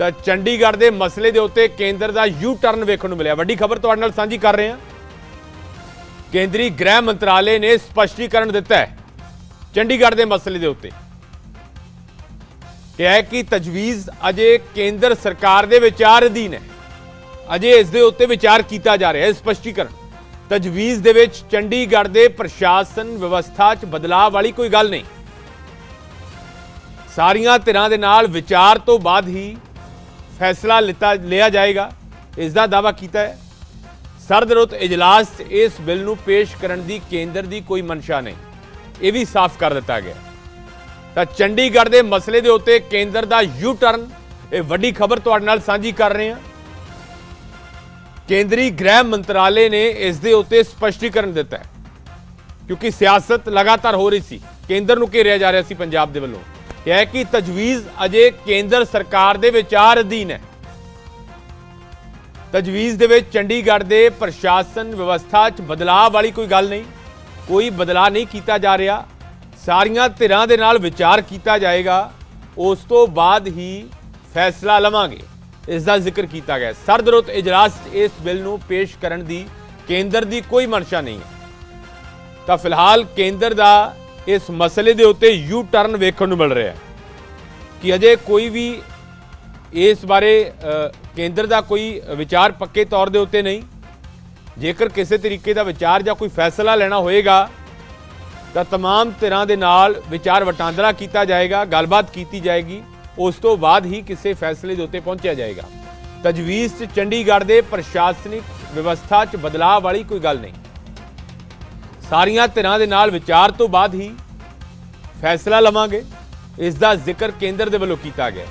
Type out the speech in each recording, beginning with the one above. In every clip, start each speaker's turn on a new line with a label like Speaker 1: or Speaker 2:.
Speaker 1: ਤਾਂ ਚੰਡੀਗੜ੍ਹ ਦੇ ਮਸਲੇ ਦੇ ਉੱਤੇ ਕੇਂਦਰ ਦਾ ਯੂ ਟਰਨ ਵੇਖਣ ਨੂੰ ਮਿਲਿਆ। ਵੱਡੀ ਖਬਰ ਤੁਹਾਡੇ ਨਾਲ ਸਾਂਝੀ ਕਰ ਰਹੇ ਹਾਂ। ਕੇਂਦਰੀ ਗ੍ਰਹਿ ਮੰਤਰਾਲੇ ਨੇ ਸਪਸ਼ਟੀਕਰਨ ਦਿੱਤਾ ਹੈ ਚੰਡੀਗੜ੍ਹ ਦੇ ਮਸਲੇ ਦੇ ਉੱਤੇ। ਕਿਹਾ ਹੈ ਕਿ ਤਜਵੀਜ਼ ਅਜੇ ਕੇਂਦਰ ਸਰਕਾਰ ਦੇ ਵਿਚਾਰ ਅਧੀਨ ਹੈ। ਅਜੇ ਇਸ ਦੇ ਉੱਤੇ ਵਿਚਾਰ ਕੀਤਾ ਜਾ ਰਿਹਾ ਹੈ। ਸਪਸ਼ਟੀਕਰਨ। ਤਜਵੀਜ਼ ਦੇ ਵਿੱਚ ਚੰਡੀਗੜ੍ਹ ਦੇ ਪ੍ਰਸ਼ਾਸਨ ਵਿਵਸਥਾ 'ਚ ਬਦਲਾਅ ਵਾਲੀ ਕੋਈ ਗੱਲ ਨਹੀਂ। ਸਾਰੀਆਂ ਧਿਰਾਂ ਦੇ ਨਾਲ ਵਿਚਾਰ ਤੋਂ ਬਾਅਦ ਹੀ ਫੈਸਲਾ ਲਿੱਤਾ, ਲਿਆ ਜਾਏਗਾ ਇਸ ਦਾ ਦਾਅਵਾ ਕੀਤਾ ਹੈ। ਸਰਦ ਰੁੱਤ ਇਜਲਾਸ 'ਚ ਇਸ ਬਿੱਲ ਨੂੰ ਪੇਸ਼ ਕਰਨ ਦੀ ਕੇਂਦਰ ਦੀ ਕੋਈ ਮਨਸ਼ਾ ਨਹੀਂ। ਇਹ ਵੀ ਸਾਫ਼ ਕਰ ਦਿੱਤਾ ਗਿਆ। ਤਾਂ ਚੰਡੀਗੜ੍ਹ ਦੇ ਮਸਲੇ ਦੇ ਉੱਤੇ ਕੇਂਦਰ ਦਾ ਯੂ ਟਰਨ ਇਹ ਵੱਡੀ ਖਬਰ ਤੁਹਾਡੇ ਨਾਲ ਸਾਂਝੀ ਕਰ ਰਹੇ ਹਾਂ। ਕੇਂਦਰੀ ਗ੍ਰਹਿ ਮੰਤਰਾਲੇ ਨੇ ਇਸ ਦੇ ਉੱਤੇ ਸਪਸ਼ਟੀਕਰਨ ਦਿੱਤਾ ਕਿਉਂਕਿ ਸਿਆਸਤ ਲਗਾਤਾਰ ਹੋ ਰਹੀ ਸੀ। ਕੇਂਦਰ ਨੂੰ ਘੇਰਿਆ ਜਾ ਰਿਹਾ ਸੀ ਪੰਜਾਬ ਦੇ ਵੱਲੋਂ। ਹੈ ਕਿ ਤਜਵੀਜ਼ ਅਜੇ ਕੇਂਦਰ ਸਰਕਾਰ ਦੇ ਵਿਚਾਰ ਅਧੀਨ ਹੈ। ਤਜਵੀਜ਼ ਦੇ ਵਿੱਚ ਚੰਡੀਗੜ੍ਹ ਦੇ ਪ੍ਰਸ਼ਾਸਨ ਵਿਵਸਥਾ 'ਚ ਬਦਲਾਅ ਵਾਲੀ ਕੋਈ ਗੱਲ ਨਹੀਂ। ਕੋਈ ਬਦਲਾਅ ਨਹੀਂ ਕੀਤਾ ਜਾ ਰਿਹਾ। ਸਾਰੀਆਂ ਧਿਰਾਂ ਦੇ ਨਾਲ ਵਿਚਾਰ ਕੀਤਾ ਜਾਏਗਾ। ਉਸ ਤੋਂ ਬਾਅਦ ਹੀ ਫੈਸਲਾ ਲਵਾਂਗੇ। ਇਸ ਦਾ ਜ਼ਿਕਰ ਕੀਤਾ ਗਿਆ। ਹੈ। ਸਰਦਰੁੱਤ ਇਜਲਾਸ 'ਚ ਇਸ ਬਿੱਲ ਨੂੰ ਪੇਸ਼ ਕਰਨ ਦੀ ਕੇਂਦਰ ਦੀ ਕੋਈ ਮਨਸ਼ਾ ਨਹੀਂ ਹੈ। ਤਾਂ ਫਿਲਹਾਲ ਕੇਂਦਰ ਦਾ ਇਸ ਮਸਲੇ ਦੇ ਉੱਤੇ ਯੂ ਟਰਨ ਵੇਖਣ ਨੂੰ ਮਿਲ ਰਿਹਾ ਹੈ ਕਿ ਅਜੇ ਕੋਈ ਵੀ ਇਸ ਬਾਰੇ ਅ, ਕੇਂਦਰ ਦਾ ਕੋਈ ਵਿਚਾਰ ਪੱਕੇ ਤੌਰ ਦੇ ਉੱਤੇ ਨਹੀਂ ਜੇਕਰ ਕਿਸੇ ਤਰੀਕੇ ਦਾ ਵਿਚਾਰ ਜਾਂ ਕੋਈ ਫੈਸਲਾ ਲੈਣਾ ਹੋਏਗਾ ਤਾਂ तमाम ਧਿਰਾਂ ਦੇ ਨਾਲ ਵਿਚਾਰ ਵਟਾਂਦਰਾ ਕੀਤਾ ਜਾਏਗਾ ਗੱਲਬਾਤ ਕੀਤੀ ਜਾਏਗੀ ਉਸ ਤੋਂ ਬਾਅਦ ਹੀ ਕਿਸੇ ਫੈਸਲੇ ਦੇ ਉੱਤੇ ਪਹੁੰਚਿਆ ਜਾਏਗਾ ਤਜਵੀਜ਼ 'ਚ ਚੰਡੀਗੜ੍ਹ ਦੇ ਪ੍ਰਸ਼ਾਸਨਿਕ ਵਿਵਸਥਾ 'ਚ ਬਦਲਾਅ ਵਾਲੀ ਕੋਈ ਗੱਲ ਨਹੀਂ ਸਾਰੀਆਂ ਧਿਰਾਂ ਦੇ ਨਾਲ ਵਿਚਾਰ ਤੋਂ ਬਾਅਦ ਹੀ ਫੈਸਲਾ ਲਵਾਂਗੇ। ਇਸ ਦਾ ਜ਼ਿਕਰ ਕੇਂਦਰ ਦੇ ਵੱਲੋਂ ਕੀਤਾ ਗਿਆ।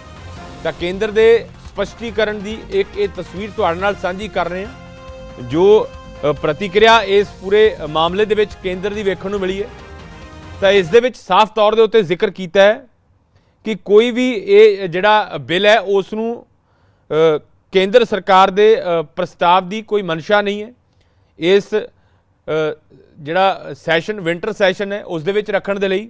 Speaker 1: ਤਾਂ ਕੇਂਦਰ ਦੇ ਸਪਸ਼ਟੀਕਰਨ ਦੀ ਇੱਕ ਇਹ ਤਸਵੀਰ ਤੁਹਾਡੇ ਨਾਲ ਸਾਂਝੀ ਕਰ ਰਹੇ ਹਾਂ, ਜੋ ਪ੍ਰਤੀਕਿਰਿਆ ਇਸ ਪੂਰੇ ਮਾਮਲੇ ਦੇ ਵਿੱਚ ਕੇਂਦਰ ਦੀ ਵੇਖਣ ਨੂੰ ਮਿਲੀ ਹੈ। ਤਾਂ ਇਸ ਦੇ ਵਿੱਚ ਸਾਫ਼ ਤੌਰ ਦੇ ਉੱਤੇ ਜ਼ਿਕਰ ਕੀਤਾ ਹੈ ਕਿ ਕੋਈ ਵੀ ਇਹ ਜਿਹੜਾ ਬਿੱਲ ਹੈ, ਉਸ ਨੂੰ ਕੇਂਦਰ ਸਰਕਾਰ ਦੇ ਪ੍ਰਸਤਾਵ ਦੀ ਕੋਈ ਮਨਸ਼ਾ ਨਹੀਂ ਹੈ। ਇਸ ਜਿਹੜਾ ਸੈਸ਼ਨ ਵਿੰਟਰ ਸੈਸ਼ਨ ਹੈ, ਉਸ ਦੇ ਵਿੱਚ ਰੱਖਣ ਦੇ ਲਈ।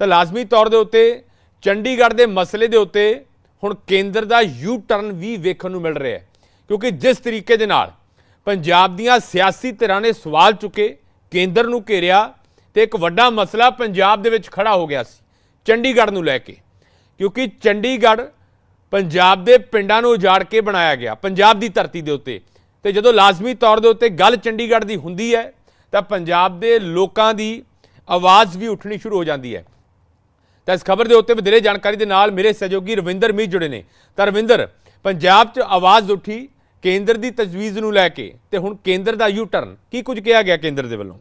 Speaker 1: ਤਾਂ ਲਾਜ਼ਮੀ ਤੌਰ ਦੇ ਉੱਤੇ ਚੰਡੀਗੜ੍ਹ ਦੇ ਮਸਲੇ ਦੇ ਉੱਤੇ ਹੁਣ ਕੇਂਦਰ ਦਾ ਯੂ ਟਰਨ ਵੀ ਵੇਖਣ ਨੂੰ ਮਿਲ ਰਿਹਾ ਹੈ। ਕਿਉਂਕਿ ਜਿਸ ਤਰੀਕੇ ਦੇ ਨਾਲ ਪੰਜਾਬ ਦੀਆਂ ਸਿਆਸੀ ਧਿਰਾਂ ਨੇ ਸਵਾਲ ਚੁੱਕੇ, ਕੇਂਦਰ ਨੂੰ ਘੇਰਿਆ ਤੇ ਇੱਕ ਵੱਡਾ ਮਸਲਾ ਪੰਜਾਬ ਦੇ ਵਿੱਚ ਖੜਾ ਹੋ ਗਿਆ ਸੀ, ਚੰਡੀਗੜ੍ਹ ਨੂੰ ਲੈ ਕੇ। ਕਿਉਂਕਿ ਚੰਡੀਗੜ੍ਹ ਪੰਜਾਬ ਦੇ ਪਿੰਡਾਂ ਨੂੰ ਉਜਾੜ ਕੇ ਬਣਾਇਆ ਗਿਆ, ਪੰਜਾਬ ਦੀ ਧਰਤੀ ਦੇ ਉੱਤੇ। ਤੇ ਜਦੋਂ ਲਾਜ਼ਮੀ ਤੌਰ ਦੇ ਉੱਤੇ ਗੱਲ ਚੰਡੀਗੜ੍ਹ ਦੀ ਹੁੰਦੀ ਹੈ ਤਾਂ ਪੰਜਾਬ ਦੇ ਲੋਕਾਂ ਦੀ ਆਵਾਜ਼ ਵੀ ਉੱਠਣੀ ਸ਼ੁਰੂ ਹੋ ਜਾਂਦੀ ਹੈ। ਤਾਂ ਇਸ ਖਬਰ ਦੇ ਉੱਤੇ ਵਧੇਰੇ ਜਾਣਕਾਰੀ ਦੇ ਨਾਲ ਮੇਰੇ ਸਹਿਯੋਗੀ ਰਵਿੰਦਰ ਮੀਤ ਜੁੜੇ ਨੇ। ਤਾਂ ਰਵਿੰਦਰ, ਪੰਜਾਬ 'ਚ ਆਵਾਜ਼ ਉੱਠੀ, ਕੇਂਦਰ ਦੀ ਤਜਵੀਜ਼ ਨੂੰ ਲੈ ਕੇ ਤੇ ਹੁਣ ਕੇਂਦਰ ਦਾ ਯੂ ਟਰਨ ਕੀ ਕੁਝ ਕਿਹਾ ਗਿਆ ਕੇਂਦਰ ਦੇ ਵੱਲੋਂ?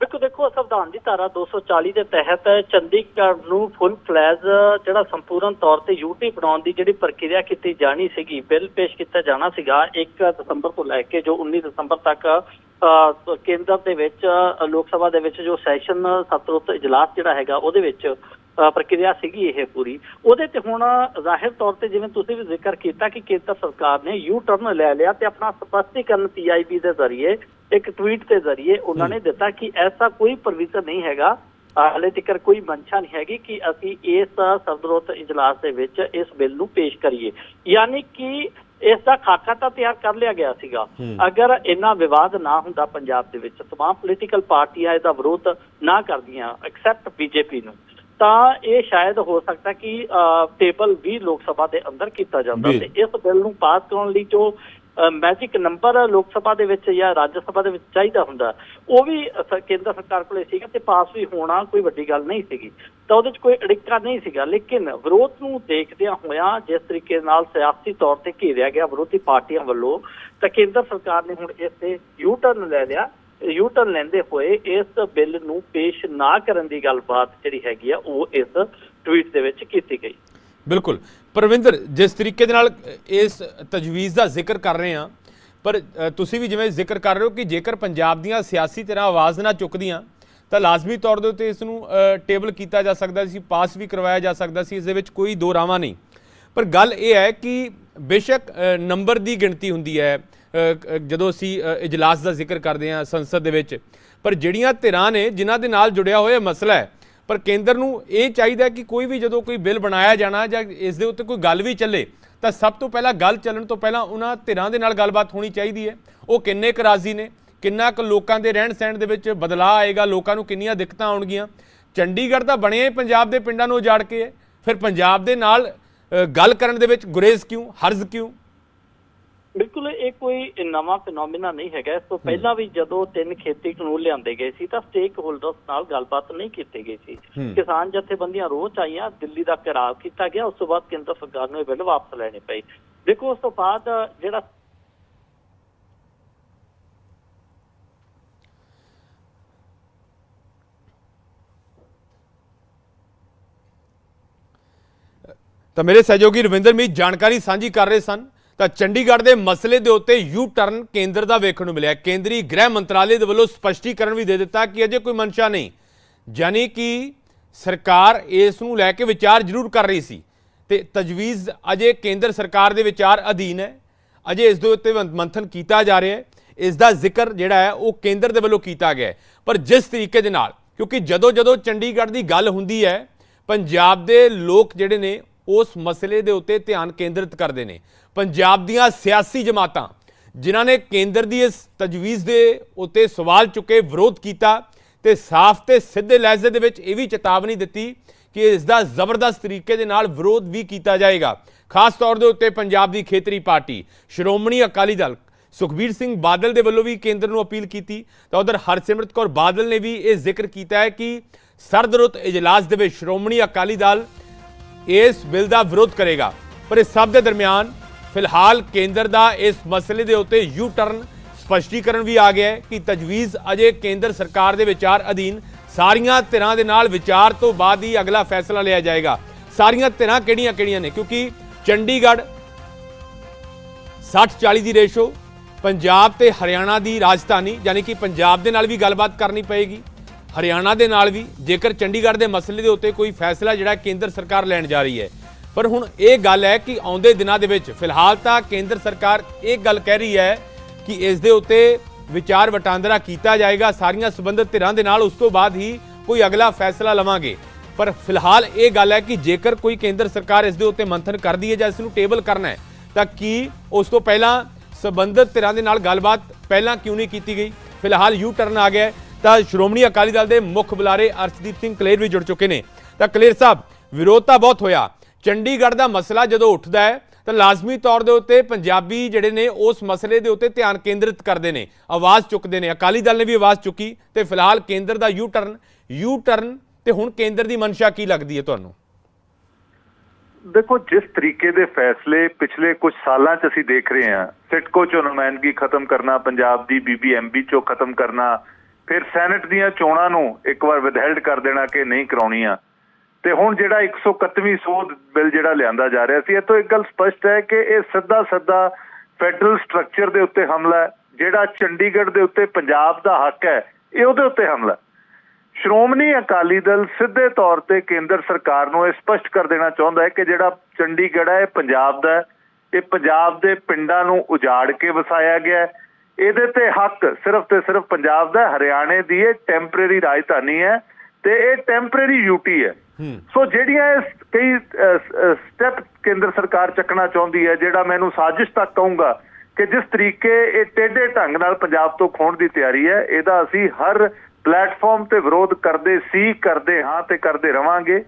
Speaker 2: ਦੇਖੋ ਦੇਖੋ, ਸੰਵਿਧਾਨ ਦੀ ਧਾਰਾ 240 ਦੇ ਤਹਿਤ ਚੰਡੀਗੜ੍ਹ ਨੂੰ ਫੁੱਲ ਫਲੈਜ ਜਿਹੜਾ ਸੰਪੂਰਨ ਤੌਰ ਤੇ ਯੂਟੀ ਬਣਾਉਣ ਦੀ ਜਿਹੜੀ ਪ੍ਰਕਿਰਿਆ ਕੀਤੀ ਜਾਣੀ ਸੀਗੀ, ਬਿੱਲ ਪੇਸ਼ ਕੀਤਾ ਜਾਣਾ ਸੀਗਾ 1 ਦਸੰਬਰ ਤੋਂ ਲੈ ਕੇ ਜੋ 19 ਦਸੰਬਰ ਤੱਕ ਕੇਂਦਰ ਦੇ ਵਿੱਚ, ਲੋਕ ਸਭਾ ਦੇ ਵਿੱਚ ਜੋ ਸੈਸ਼ਨ ਸਤਰੁੱਤ ਇਜਲਾਸ ਜਿਹੜਾ ਹੈਗਾ ਉਹਦੇ ਵਿੱਚ ਪ੍ਰਕਿਰਿਆ ਸੀਗੀ ਇਹ ਪੂਰੀ। ਉਹਦੇ ਤੇ ਹੁਣ ਜ਼ਾਹਿਰ ਤੌਰ ਤੇ ਜਿਵੇਂ ਤੁਸੀਂ ਵੀ ਜ਼ਿਕਰ ਕੀਤਾ ਕਿ ਕੇਂਦਰ ਸਰਕਾਰ ਨੇ ਯੂ ਟਰਨ ਲੈ ਲਿਆ ਤੇ ਆਪਣਾ ਸਪਸ਼ਟੀਕਰਨ ਪੀਆਈਬੀ ਦੇ ਜ਼ਰੀਏ ਇੱਕ ਟਵੀਟ ਦੇ ਜ਼ਰੀਏ ਉਹਨਾਂ ਨੇ ਦਿੱਤਾ ਕਿ ਐਸਾ ਕੋਈ ਪ੍ਰੋਵੀਜ਼ਨ ਨਹੀਂ ਹੈਗਾ ਹਾਲੇ ਤੱਕ ਕੋਈ ਮਨਸ਼ਾ ਨਹੀਂ ਹੈਗੀ ਕਿ ਅਸੀਂ ਇਸ ਸਰਦਰੋਤ ਇਜਲਾਸ ਦੇ ਵਿੱਚ ਇਸ ਬਿੱਲ ਨੂੰ ਪੇਸ਼ ਕਰੀਏ ਯਾਨੀ ਕਿ ਇਸ ਦਾ ਖਾਕਾ ਤਾਂ ਤਿਆਰ ਕਰ ਲਿਆ ਗਿਆ ਸੀਗਾ
Speaker 1: ਹੂੰ।
Speaker 2: ਅਗਰ ਇੰਨਾ ਵਿਵਾਦ ਨਾ ਹੁੰਦਾ ਪੰਜਾਬ ਦੇ ਵਿੱਚ तमाम ਪੋਲੀਟੀਕਲ ਪਾਰਟੀਆਂ ਇਹਦਾ ਵਿਰੋਧ ਨਾ ਕਰਦੀਆਂ ਐਕਸੈਪਟ ਬੀਜੇਪੀ ਨੂੰ ਤਾਂ ਇਹ ਸ਼ਾਇਦ ਹੋ ਸਕਦਾ ਕਿ ਟੇਬਲ ਵੀ ਲੋਕ ਸਭਾ ਦੇ ਅੰਦਰ ਕੀਤਾ ਜਾਂਦਾ
Speaker 1: ਜੀ।
Speaker 2: ਤੇ ਇਸ ਬਿੱਲ ਨੂੰ ਪਾਸ ਕਰਾਉਣ ਲਈ ਜੋ ਮੈਜਿਕ ਨੰਬਰ ਲੋਕ ਸਭਾ ਦੇ ਵਿੱਚ ਜਾਂ ਰਾਜ ਸਭਾ ਦੇ ਵਿੱਚ ਚਾਹੀਦਾ ਹੁੰਦਾ। ਉਹ ਵੀ ਕੇਂਦਰ ਸਰਕਾਰ ਕੋਲੇ ਸੀਗਾ ਤੇ ਪਾਸ ਵੀ ਹੋਣਾ ਕੋਈ ਵੱਡੀ ਗੱਲ ਨਹੀਂ ਸੀਗੀ। ਤਾਂ ਉਹਦੇ 'ਚ ਕੋਈ ਅੜਿੱਕਾ ਨਹੀਂ ਸੀਗਾ। ਲੇਕਿਨ ਵਿਰੋਧ ਨੂੰ ਦੇਖਦਿਆਂ ਹੋਇਆਂ ਜਿਸ ਤਰੀਕੇ ਨਾਲ ਸਿਆਸੀ ਤੌਰ ਤੇ ਘੇਰਿਆ ਗਿਆ ਵਿਰੋਧੀ ਪਾਰਟੀਆਂ ਵੱਲੋਂ, ਤਾਂ ਕੇਂਦਰ ਸਰਕਾਰ ਨੇ ਹੁਣ ਇਸ ਤੇ ਯੂ ਟਰਨ ਲੈ ਲਿਆ। ਯੂ ਟਰਨ ਲੈਂਦੇ ਹੋਏ ਇਸ ਬਿੱਲ ਨੂੰ ਪੇਸ਼ ਨਾ ਕਰਨ ਦੀ ਗੱਲਬਾਤ ਜਿਹੜੀ ਹੈਗੀ ਆ, ਉਹ ਇਸ ਟਵੀਟ ਦੇ ਵਿੱਚ ਕੀਤੀ ਗਈ।
Speaker 1: ਬਿਲਕੁਲ। ਪਰਵਿੰਦਰ, ਜਿਸ ਤਰੀਕੇ ਦੇ ਨਾਲ ਇਸ ਤਜਵੀਜ਼ ਦਾ ਜ਼ਿਕਰ ਕਰ ਰਹੇ ਹਾਂ, ਪਰ ਤੁਸੀਂ ਵੀ ਜਿਵੇਂ ਜ਼ਿਕਰ ਕਰ ਰਹੇ ਹੋ ਕਿ ਜੇਕਰ ਪੰਜਾਬ ਦੀਆਂ ਸਿਆਸੀ ਤਰ੍ਹਾਂ ਆਵਾਜ਼ ਨਾ ਚੁੱਕਦੀਆਂ, ਤਾਂ ਲਾਜ਼ਮੀ ਤੌਰ ਦੇ ਉੱਤੇ ਇਸ ਨੂੰ ਟੇਬਲ ਕੀਤਾ ਜਾ ਸਕਦਾ ਸੀ, ਪਾਸ ਵੀ ਕਰਵਾਇਆ ਜਾ ਸਕਦਾ ਸੀ, ਇਸ ਦੇ ਵਿੱਚ ਕੋਈ ਦੋ ਰਾਵਾਂ ਨਹੀਂ। ਪਰ ਗੱਲ ਇਹ ਹੈ ਕਿ ਬੇਸ਼ੱਕ ਨੰਬਰ ਦੀ ਗਿਣਤੀ ਹੁੰਦੀ ਹੈ ਜਦੋਂ ਅਸੀਂ ਇਜਲਾਸ ਦਾ ਜ਼ਿਕਰ ਕਰਦੇ ਹਾਂ ਸੰਸਦ ਦੇ ਵਿੱਚ, ਪਰ ਜਿਹੜੀਆਂ ਧਿਰਾਂ ਨੇ, ਜਿਨ੍ਹਾਂ ਦੇ ਨਾਲ ਜੁੜਿਆ ਹੋਇਆ ਮਸਲਾ ਹੈ ਪਰ ਕੇਂਦਰ ਨੂੰ ਇਹ ਚਾਹੀਦਾ ਕਿ ਕੋਈ ਵੀ ਜਦੋਂ ਕੋਈ ਬਿੱਲ ਬਣਾਇਆ ਜਾਣਾ ਜਾਂ ਇਸ ਦੇ ਉੱਤੇ ਕੋਈ ਗੱਲ ਵੀ ਚੱਲੇ, ਤਾਂ ਸਭ ਤੋਂ ਪਹਿਲਾਂ ਗੱਲ ਚੱਲਣ ਤੋਂ ਪਹਿਲਾਂ ਉਹਨਾਂ ਧਿਰਾਂ ਦੇ ਨਾਲ ਗੱਲਬਾਤ ਹੋਣੀ ਚਾਹੀਦੀ ਹੈ। ਉਹ ਕਿੰਨੇ ਕੁ ਰਾਜ਼ੀ ਨੇ, ਕਿੰਨਾ ਕੁ ਲੋਕਾਂ ਦੇ ਰਹਿਣ ਸਹਿਣ ਦੇ ਵਿੱਚ ਬਦਲਾਅ ਆਏਗਾ, ਲੋਕਾਂ ਨੂੰ ਕਿੰਨੀਆਂ ਦਿੱਕਤਾਂ ਆਉਣਗੀਆਂ। ਚੰਡੀਗੜ੍ਹ ਤਾਂ ਬਣਿਆ ਹੀ ਪੰਜਾਬ ਦੇ ਪਿੰਡਾਂ ਨੂੰ ਉਜਾੜ ਕੇ, ਫਿਰ ਪੰਜਾਬ ਦੇ ਨਾਲ ਗੱਲ ਕਰਨ ਦੇ ਵਿੱਚ ਗੁਰੇਜ਼ ਕਿਉਂ, ਹਰਜ਼ ਕਿਉਂ?
Speaker 2: ਬਿਲਕੁਲ ਇਹ ਕੋਈ ਨਵਾਂ ਫਿਨੋਮੀਨਾ ਨਹੀਂ ਹੈਗਾ। ਇਸ ਤੋਂ ਪਹਿਲਾਂ ਵੀ ਜਦੋਂ ਤਿੰਨ ਖੇਤੀ ਕਾਨੂੰਨ ਲਿਆਂਦੇ ਗਏ ਸੀ ਤਾਂ ਸਟੇਕ ਹੋਲਡਰਸ ਨਾਲ ਗੱਲਬਾਤ ਨਹੀਂ ਕੀਤੀ ਗਈ ਸੀ। ਕਿਸਾਨ ਜਥੇਬੰਦੀਆਂ ਰੋਜ਼ ਆਈਆਂ ਦਿੱਲੀ ਦਾ ਘਿਰਾਵ ਕੀਤਾ ਗਿਆ ਉਸ ਤੋਂ ਬਾਅਦ ਕੇਂਦਰ ਸਰਕਾਰ ਨੂੰ ਇਹ ਬਿੱਲ ਵਾਪਸ ਲੈਣੇ ਪਏ। ਦੇਖੋ ਉਸ ਤੋਂ ਬਾਅਦ ਜਿਹੜਾ
Speaker 1: ਤਾਂ ਮੇਰੇ ਸਹਿਯੋਗੀ ਰਵਿੰਦਰ ਮੀਤ ਜਾਣਕਾਰੀ ਸਾਂਝੀ ਕਰ ਰਹੇ ਸਨ। ਤਾਂ ਚੰਡੀਗੜ੍ਹ ਦੇ ਮਸਲੇ ਦੇ ਉੱਤੇ ਯੂ ਟਰਨ ਕੇਂਦਰ ਦਾ ਵੇਖਣ ਨੂੰ ਮਿਲਿਆ। ਕੇਂਦਰੀ ਗ੍ਰਹਿ ਮੰਤਰਾਲੇ ਦੇ ਵੱਲੋਂ ਸਪਸ਼ਟੀਕਰਨ ਵੀ ਦੇ ਦਿੱਤਾ ਕਿ ਅਜੇ ਕੋਈ ਮਨਸ਼ਾ ਨਹੀਂ। ਯਾਨੀ ਕਿ ਸਰਕਾਰ ਇਸ ਨੂੰ ਲੈ ਕੇ ਵਿਚਾਰ ਜ਼ਰੂਰ ਕਰ ਰਹੀ ਸੀ। ਤੇ ਤਜਵੀਜ਼ ਅਜੇ ਕੇਂਦਰ ਸਰਕਾਰ ਦੇ ਵਿਚਾਰ ਅਧੀਨ ਹੈ। ਅਜੇ ਇਸ ਦੇ ਉੱਤੇ ਮੰਥਨ ਕੀਤਾ ਜਾ ਰਿਹਾ ਹੈ। ਇਸ ਦਾ ਜ਼ਿਕਰ ਜਿਹੜਾ ਹੈ ਉਹ ਕੇਂਦਰ ਦੇ ਵੱਲੋਂ ਕੀਤਾ ਗਿਆ ਪਰ ਜਿਸ ਤਰੀਕੇ ਦੇ ਨਾਲ, ਕਿਉਂਕਿ ਜਦੋਂ ਜਦੋਂ ਚੰਡੀਗੜ੍ਹ ਦੀ ਗੱਲ ਹੁੰਦੀ ਹੈ, ਪੰਜਾਬ ਦੇ ਲੋਕ ਜਿਹੜੇ ਨੇ ਉਸ ਮਸਲੇ ਦੇ ਉੱਤੇ ਧਿਆਨ ਕੇਂਦਰਿਤ ਕਰਦੇ ਨੇ। ਪੰਜਾਬ ਦੀਆਂ ਸਿਆਸੀ ਜਮਾਤਾਂ, ਜਿਨ੍ਹਾਂ ਨੇ ਕੇਂਦਰ ਦੀ ਇਸ ਤਜਵੀਜ਼ ਦੇ ਉੱਤੇ ਸਵਾਲ ਚੁੱਕੇ, ਵਿਰੋਧ ਕੀਤਾ ਤੇ ਸਾਫ਼ ਤੇ ਸਿੱਧੇ ਲਹਿਜ਼ੇ ਦੇ ਵਿੱਚ ਇਹ ਵੀ ਚੇਤਾਵਨੀ ਦਿੱਤੀ ਕਿ ਇਸ ਦਾ ਜ਼ਬਰਦਸਤ ਤਰੀਕੇ ਦੇ ਨਾਲ ਵਿਰੋਧ ਵੀ ਕੀਤਾ ਜਾਏਗਾ। ਖਾਸ ਤੌਰ ਦੇ ਉੱਤੇ ਪੰਜਾਬ ਦੀ ਖੇਤਰੀ ਪਾਰਟੀ, ਸ਼੍ਰੋਮਣੀ ਅਕਾਲੀ ਦਲ, ਸੁਖਬੀਰ ਸਿੰਘ ਬਾਦਲ ਦੇ ਵੱਲੋਂ ਵੀ ਕੇਂਦਰ ਨੂੰ ਅਪੀਲ ਕੀਤੀ। ਤਾਂ ਉਧਰ ਹਰਸਿਮਰਤ ਕੌਰ ਬਾਦਲ ਨੇ ਵੀ ਇਹ ਜ਼ਿਕਰ ਕੀਤਾ ਹੈ ਕਿ ਸਰਦ ਰੁੱਤ ਇਜਲਾਸ ਦੇ ਵਿੱਚ ਸ਼੍ਰੋਮਣੀ ਅਕਾਲੀ ਦਲ ਇਸ ਬਿੱਲ ਦਾ ਵਿਰੋਧ ਕਰੇਗਾ। ਪਰ ਇਸ ਸਭ ਦੇ ਦਰਮਿਆਨ ਫਿਲਹਾਲ ਕੇਂਦਰ ਦਾ ਇਸ ਮਸਲੇ ਦੇ ਉੱਤੇ ਯੂ ਟਰਨ ਸਪਸ਼ਟੀਕਰਨ ਵੀ ਆ ਗਿਆ ਹੈ ਕਿ ਤਜਵੀਜ਼ ਅਜੇ ਕੇਂਦਰ ਸਰਕਾਰ ਦੇ ਵਿਚਾਰ ਅਧੀਨ ਸਾਰੀਆਂ ਧਿਰਾਂ ਦੇ ਨਾਲ ਵਿਚਾਰ ਤੋਂ ਬਾਅਦ ਹੀ ਅਗਲਾ ਫੈਸਲਾ ਲਿਆ ਜਾਏਗਾ। ਸਾਰੀਆਂ ਧਿਰਾਂ ਕਿਹੜੀਆਂ-ਕਿਹੜੀਆਂ ਨੇ? ਕਿਉਂਕਿ ਚੰਡੀਗੜ੍ਹ 60-40 ਦੀ ਰੇਸ਼ੋ, ਪੰਜਾਬ ਤੇ ਹਰਿਆਣਾ ਦੀ ਰਾਜਧਾਨੀ, ਯਾਨੀ ਕਿ ਪੰਜਾਬ ਦੇ ਨਾਲ ਵੀ ਗੱਲਬਾਤ ਕਰਨੀ ਪਏਗੀ। ਹਰਿਆਣਾ ਦੇ ਨਾਲ ਵੀ ਜੇਕਰ ਚੰਡੀਗੜ੍ਹ ਦੇ ਮਸਲੇ ਦੇ ਉੱਤੇ ਕੋਈ ਫੈਸਲਾ ਜਿਹੜਾ ਕੇਂਦਰ ਸਰਕਾਰ ਲੈਣ ਜਾ ਰਹੀ ਹੈ। ਪਰ ਹੁਣ ਇਹ ਗੱਲ ਹੈ ਕਿ ਆਉਂਦੇ ਦਿਨਾਂ ਦੇ ਵਿੱਚ, ਫਿਲਹਾਲ ਤਾਂ ਕੇਂਦਰ ਸਰਕਾਰ ਇਹ ਗੱਲ ਕਹਿ ਰਹੀ ਹੈ ਕਿ ਇਸ ਦੇ ਉੱਤੇ ਵਿਚਾਰ ਵਟਾਂਦਰਾ ਕੀਤਾ ਜਾਏਗਾ, ਸਾਰੀਆਂ ਸੰਬੰਧਿਤ ਧਿਰਾਂ ਦੇ ਨਾਲ, ਉਸ ਤੋਂ ਬਾਅਦ ਹੀ ਕੋਈ ਅਗਲਾ ਫੈਸਲਾ ਲਵਾਂਗੇ। ਪਰ ਫਿਲਹਾਲ ਇਹ ਗੱਲ ਹੈ ਕਿ ਜੇਕਰ ਕੋਈ ਕੇਂਦਰ ਸਰਕਾਰ ਇਸ ਦੇ ਉੱਤੇ ਮੰਥਨ ਕਰਦੀ ਹੈ ਜਾਂ ਇਸ ਨੂੰ ਟੇਬਲ ਕਰਨਾ ਹੈ, ਤਾਂ ਕੀ ਉਸ ਤੋਂ ਪਹਿਲਾਂ ਸੰਬੰਧਿਤ ਧਿਰਾਂ ਦੇ ਨਾਲ ਗੱਲਬਾਤ ਪਹਿਲਾਂ ਕਿਉਂ ਨਹੀਂ ਕੀਤੀ ਗਈ? ਫਿਲਹਾਲ ਯੂ ਟਰਨ ਆ ਗਿਆ ਤਾਂ ਸ਼੍ਰੋਮਣੀ ਅਕਾਲੀ ਦਲ ਦੇ ਮੁੱਖ ਬੁਲਾਰੇ ਅਰਸ਼ਦੀਪ ਸਿੰਘ ਕਲੇਰ ਵੀ ਜੁੜ ਚੁੱਕੇ ਨੇ। ਤਾਂ ਕਲੇਰ ਸਾਹਿਬ, ਵਿਰੋਧ ਤਾਂ ਬਹੁਤ ਹੋਇਆ ਚੰਡੀਗੜ੍ਹ ਦਾ ਮਸਲਾ ਜਦੋਂ ਉੱਠਦਾ ਹੈ, ਤਾਂ ਲਾਜ਼ਮੀ ਤੌਰ ਦੇ ਉੱਤੇ ਪੰਜਾਬੀ ਜਿਹੜੇ ਨੇ ਉਸ ਮਸਲੇ ਦੇ ਉੱਤੇ ਧਿਆਨ ਕੇਂਦਰਿਤ ਕਰਦੇ ਨੇ, ਆਵਾਜ਼ ਚੁੱਕਦੇ ਨੇ। ਅਕਾਲੀ ਦਲ ਨੇ ਵੀ ਆਵਾਜ਼ ਚੁੱਕੀ ਤੇ ਫਿਲਹਾਲ ਕੇਂਦਰ ਦਾ ਯੂ ਟਰਨ ਯੂ ਟਰਨ ਤੇ ਹੁਣ ਕੇਂਦਰ ਦੀ ਮਨਸ਼ਾ ਕੀ ਲੱਗਦੀ ਹੈ ਤੁਹਾਨੂੰ?
Speaker 3: ਦੇਖੋ, ਜਿਸ ਤਰੀਕੇ ਦੇ ਫੈਸਲੇ ਪਿਛਲੇ ਕੁਝ ਸਾਲਾਂ 'ਚ ਅਸੀਂ ਦੇਖ ਰਹੇ ਹਾਂ, ਸਿਟਕੋ ਚੋਂ ਨੁਮਾਇੰਦਗੀ ਖਤਮ ਕਰਨਾ, ਪੰਜਾਬ ਦੀ ਬੀਬੀਐਮਬੀ ਚੋਂ ਖਤਮ ਕਰਨਾ, ਫਿਰ ਸੈਨੇਟ ਦੀਆਂ ਚੋਣਾਂ ਨੂੰ ਇੱਕ ਵਾਰ ਵਿਦਹੈਲਡ ਕਰ ਦੇਣਾ ਕਿ ਨਹੀਂ ਕਰਾਉਣੀਆਂ। ਤੇ ਹੁਣ ਜਿਹੜਾ 131 ਸੋਧ ਬਿੱਲ ਜਿਹੜਾ ਲਿਆਂਦਾ ਜਾ ਰਿਹਾ ਸੀ, ਇਹ ਤੋਂ ਇੱਕ ਗੱਲ ਸਪਸ਼ਟ ਹੈ ਕਿ ਇਹ ਸਿੱਧਾ ਸਿੱਧਾ ਫੈਡਰਲ ਸਟਰਕਚਰ ਦੇ ਉੱਤੇ ਹਮਲਾ ਹੈ, ਜਿਹੜਾ ਚੰਡੀਗੜ੍ਹ ਦੇ ਉੱਤੇ ਪੰਜਾਬ ਦਾ ਹੱਕ ਹੈ, ਇਹ ਉਹਦੇ ਉੱਤੇ ਹਮਲਾ ਸ਼੍ਰੋਮਣੀ ਅਕਾਲੀ ਦਲ ਸਿੱਧੇ ਤੌਰ ਤੇ ਕੇਂਦਰ ਸਰਕਾਰ ਨੂੰ ਇਹ ਸਪਸ਼ਟ ਕਰ ਦੇਣਾ ਚਾਹੁੰਦਾ ਹੈ ਕਿ ਜਿਹੜਾ ਚੰਡੀਗੜ੍ਹ ਹੈ, ਇਹ ਪੰਜਾਬ ਦਾ ਹੈ। ਇਹ ਪੰਜਾਬ ਦੇ ਪਿੰਡਾਂ ਨੂੰ ਉਜਾੜ ਕੇ ਵਸਾਇਆ ਗਿਆ ਇਹਦੇ ਤੇ ਹੱਕ ਸਿਰਫ ਤੇ ਸਿਰਫ ਪੰਜਾਬ ਦਾ ਹਰਿਆਣੇ ਦੀ ਇਹ ਟੈਂਪਰੇਰੀ ਰਾਜਧਾਨੀ ਹੈ ਤੇ ਇਹ ਟੈਂਪਰੇਰੀ ਯੂਟੀ ਹੈ। ਸੋ ਜਿਹੜੀਆਂ ਇਹ ਕਈ ਸਟੈਪ ਕੇਂਦਰ ਸਰਕਾਰ ਚੱਕਣਾ ਚਾਹੁੰਦੀ ਹੈ ਜਿਹੜਾ ਮੈਨੂੰ ਸਾਜ਼ਿਸ਼ ਤੱਕ ਕਹੂੰਗਾ ਕਿ ਜਿਸ ਤਰੀਕੇ ਇਹ ਟੇਢੇ ਢੰਗ ਨਾਲ ਪੰਜਾਬ ਤੋਂ ਖੋਣ ਦੀ ਤਿਆਰੀ ਹੈ ਇਹਦਾ ਅਸੀਂ ਹਰ ਪਲੇਟਫਾਰਮ ਤੇ ਵਿਰੋਧ ਕਰਦੇ ਸੀ ਕਰਦੇ ਹਾਂ ਤੇ ਕਰਦੇ ਰਵਾਂਗੇ।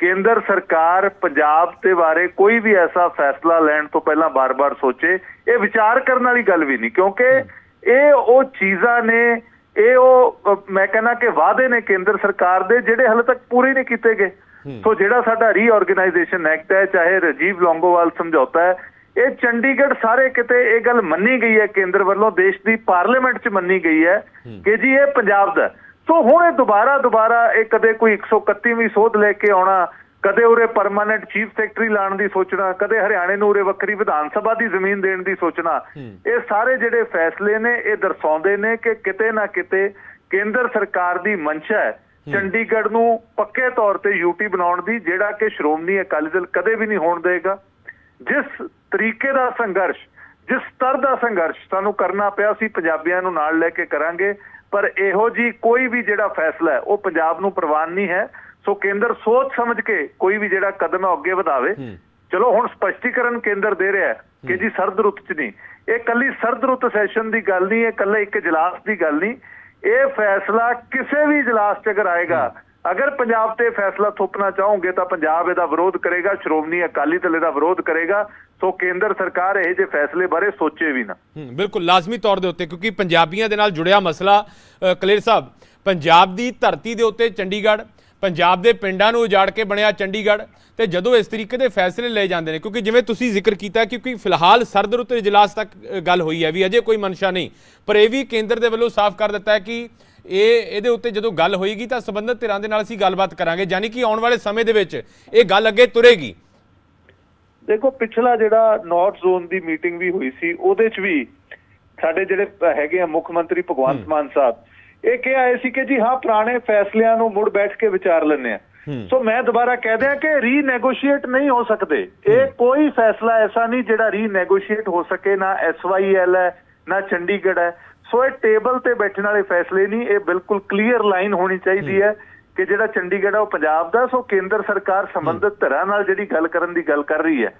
Speaker 3: ਕੇਂਦਰ ਸਰਕਾਰ ਪੰਜਾਬ ਦੇ ਬਾਰੇ ਕੋਈ ਵੀ ਐਸਾ ਫੈਸਲਾ ਲੈਣ ਤੋਂ ਪਹਿਲਾਂ ਬਾਰ-ਬਾਰ ਸੋਚੇ ਇਹ ਵਿਚਾਰ ਕਰਨ ਵਾਲੀ ਗੱਲ ਵੀ ਨਹੀਂ ਕਿਉਂਕਿ ਇਹ ਉਹ ਚੀਜ਼ਾਂ ਨੇ ਇਹ ਉਹ ਮੈਂ ਕਹਿੰਦਾ ਕਿ ਵਾਅਦੇ ਨੇ ਕੇਂਦਰ ਸਰਕਾਰ ਦੇ ਜਿਹੜੇ ਹਲੇ ਤੱਕ ਪੂਰੇ ਨਹੀਂ ਕੀਤੇ ਗਏ। ਸੋ ਜਿਹੜਾ ਸਾਡਾ ਰੀਆਰਗੇਨਾਈਜੇਸ਼ਨ ਐਕਟ ਹੈ ਚਾਹੇ ਰਜੀਵ ਲੌਂਗੋਵਾਲ ਸਮਝੌਤਾ ਹੈ ਇਹ ਚੰਡੀਗੜ੍ਹ ਸਾਰੇ ਕਿਤੇ ਇਹ ਗੱਲ ਮੰਨੀ ਗਈ ਹੈ ਕੇਂਦਰ ਵੱਲੋਂ ਦੇਸ਼ ਦੀ ਪਾਰਲੀਮੈਂਟ 'ਚ ਮੰਨੀ ਗਈ ਹੈ ਕਿ ਜੀ ਇਹ ਪੰਜਾਬ ਦਾ। ਸੋ ਹੁਣ ਇਹ ਦੁਬਾਰਾ ਦੁਬਾਰਾ ਇਹ ਕਦੇ ਕੋਈ 131ਵੀਂ ਸੋਧ ਲੈ ਕੇ ਆਉਣਾ ਕਦੇ ਉਰੇ ਪਰਮਾਨੈਂਟ ਚੀਫ ਸੈਕਟਰੀ ਲਾਉਣ ਦੀ ਸੋਚਣਾ ਕਦੇ ਹਰਿਆਣੇ ਨੂੰ ਉਰੇ ਵੱਖਰੀ ਵਿਧਾਨ ਸਭਾ ਦੀ ਜ਼ਮੀਨ ਦੇਣ ਦੀ ਸੋਚਣਾ ਇਹ ਸਾਰੇ ਜਿਹੜੇ ਫੈਸਲੇ ਨੇ ਇਹ ਦਰਸਾਉਂਦੇ ਨੇ ਕਿ ਕਿਤੇ ਨਾ ਕਿਤੇ ਕੇਂਦਰ ਸਰਕਾਰ ਦੀ ਮਨਸ਼ਾ ਹੈ। ਚੰਡੀਗੜ੍ਹ ਨੂੰ ਪੱਕੇ ਤੌਰ ਤੇ ਯੂਟੀ ਬਣਾਉਣ ਦੀ ਜਿਹੜਾ ਕਿ ਸ਼੍ਰੋਮਣੀ ਅਕਾਲੀ ਦਲ ਕਦੇ ਵੀ ਨਹੀਂ ਹੋਣ ਦੇਗਾ। ਜਿਸ ਤਰੀਕੇ ਦਾ ਸੰਘਰਸ਼ ਜਿਸ ਸਤਰ ਦਾ ਸੰਘਰਸ਼ ਸਾਨੂੰ ਕਰਨਾ ਪਿਆ ਸੀ ਪੰਜਾਬੀਆਂ ਨੂੰ ਨਾਲ ਲੈ ਕੇ ਕਰਾਂਗੇ ਪਰ ਇਹੋ ਜੀ ਕੋਈ ਵੀ ਜਿਹੜਾ ਫੈਸਲਾ ਹੈ ਉਹ ਪੰਜਾਬ ਨੂੰ ਪ੍ਰਵਾਨ ਨਹੀਂ ਹੈ। ਸੋ ਕੇਂਦਰ ਸੋਚ ਸਮਝ ਕੇ ਕੋਈ ਵੀ ਜਿਹੜਾ ਕਦਮ ਹੈ ਅੱਗੇ ਵਧਾਵੇ। ਚਲੋ ਹੁਣ ਸਪਸ਼ਟੀਕਰਨ ਕੇਂਦਰ ਦੇ ਰਿਹਾ ਕਿ ਜੀ ਸਰਦ ਰੁੱਤ 'ਚ ਨਹੀਂ। ਇਹ ਕੱਲੀ ਸਰਦ ਰੁੱਤ ਸੈਸ਼ਨ ਦੀ ਗੱਲ ਨਹੀਂ ਇਹ ਕੱਲਾ ਇੱਕ ਇਜਲਾਸ ਦੀ ਗੱਲ ਨਹੀਂ। ਇਹ ਫੈਸਲਾ ਕਿਸੇ ਵੀ ਇਜਲਾਸ 'ਚ ਅਗਰ ਆਏਗਾ ਅਗਰ ਪੰਜਾਬ ਤੇ ਫੈਸਲਾ ਥੋਪਣਾ ਚਾਹੋਗੇ ਤਾਂ ਪੰਜਾਬ ਇਹਦਾ ਵਿਰੋਧ ਕਰੇਗਾ ਸ਼੍ਰੋਮਣੀ ਅਕਾਲੀ ਦਲ ਇਹਦਾ ਵਿਰੋਧ ਕਰੇਗਾ। ਸੋ ਕੇਂਦਰ ਸਰਕਾਰ ਇਹ ਜੇ ਫੈਸਲੇ ਬਾਰੇ ਸੋਚੇ ਵੀ ਨਾ।
Speaker 1: ਹੂੰ ਬਿਲਕੁਲ ਲਾਜ਼ਮੀ ਤੌਰ ਦੇ ਉੱਤੇ ਕਿਉਂਕਿ ਪੰਜਾਬੀਆਂ ਦੇ ਨਾਲ ਜੁੜਿਆ ਮਸਲਾ ਕਲੇਰ ਸਾਹਿਬ ਪੰਜਾਬ ਦੀ ਧਰਤੀ ਦੇ ਉੱਤੇ ਚੰਡੀਗੜ੍ਹ ਪੰਜਾਬ ਦੇ ਪਿੰਡਾਂ ਨੂੰ ਉਜਾੜ ਕੇ ਬਣਿਆ ਚੰਡੀਗੜ੍ਹ ਤੇ ਜਦੋਂ ਇਸ ਤਰੀਕੇ ਦੇ ਫੈਸਲੇ ਲਏ ਜਾਂਦੇ ਨੇ ਕਿਉਂਕਿ ਜਿਵੇਂ ਤੁਸੀਂ ਜ਼ਿਕਰ ਕੀਤਾ ਕਿਉਂਕਿ ਫਿਲਹਾਲ ਸਰਦ ਰੁੱਤ ਇਜਲਾਸ ਤੱਕ ਗੱਲ ਹੋਈ ਹੈ ਵੀ ਅਜੇ ਕੋਈ ਮਨਸ਼ਾ ਨਹੀਂ। ਪਰ ਇਹ ਵੀ ਕੇਂਦਰ ਦੇ ਵੱਲੋਂ ਸਾਫ਼ ਕਰ ਦਿੱਤਾ ਹੈ ਕਿ ਇਹ ਇਹਦੇ ਉੱਤੇ ਜਦੋਂ ਗੱਲ ਹੋਏਗੀ ਤਾਂ ਸੰਬੰਧਿਤ ਧਿਰਾਂ ਦੇ ਨਾਲ ਅਸੀਂ ਗੱਲਬਾਤ ਕਰਾਂਗੇ। ਯਾਨੀ ਕਿ ਆਉਣ ਵਾਲੇ ਸਮੇਂ ਦੇ ਵਿੱਚ ਇਹ ਗੱਲ ਅੱਗੇ ਤੁਰੇਗੀ।
Speaker 3: ਦੇਖੋ ਪਿਛਲਾ ਜਿਹੜਾ ਨਾਰਥ ਜ਼ੋਨ ਦੀ ਮੀਟਿੰਗ ਵੀ ਹੋਈ ਸੀ ਉਹਦੇ 'ਚ ਵੀ ਸਾਡੇ ਜਿਹੜੇ ਹੈਗੇ ਆ ਮੁੱਖ ਮੰਤਰੀ ਭਗਵੰਤ ਮਾਨ ਸਾਹਿਬ ਇਹ ਕਿਹਾ ਆਏ ਸੀ ਕਿ ਜੀ ਹਾਂ ਪੁਰਾਣੇ ਫੈਸਲਿਆਂ ਨੂੰ ਮੁੜ ਬੈਠ ਕੇ ਵਿਚਾਰ ਲੈਣੇ ਆ ਸੋ ਮੈਂ ਦੁਬਾਰਾ ਕਹਿ ਦਿਆਂ ਕਿ ਰੀਨੈਗੋਸ਼ੀਏਟ ਨਹੀਂ ਹੋ ਸਕਦੇ। ਇਹ ਕੋਈ ਫੈਸਲਾ ਐਸਾ ਨਹੀਂ ਜਿਹੜਾ ਰੀਨੈਗੋਸ਼ੀਏਟ ਹੋ ਸਕੇ ਨਾ ਐਸਵਾਈਐਲ ਹੈ ਨਾ ਚੰਡੀਗੜ੍ਹ ਹੈ। ਸੋ ਇਹ ਟੇਬਲ ਤੇ ਬੈਠਣ ਵਾਲੇ ਫੈਸਲੇ ਨਹੀਂ ਇਹ ਬਿਲਕੁਲ ਕਲੀਅਰ ਲਾਈਨ ਹੋਣੀ ਚਾਹੀਦੀ ਹੈ। ਕਿ ਜਿਹੜਾ ਚੰਡੀਗੜ੍ਹ ਹੈ ਉਹ ਪੰਜਾਬ ਦਾ ਸੋ ਕੇਂਦਰ ਸਰਕਾਰ ਸੰਬੰਧਿਤ ਧਿਰਾਂ ਨਾਲ ਜਿਹੜੀ ਗੱਲ ਕਰਨ ਦੀ ਗੱਲ ਕਰ ਰਹੀ ਹੈ।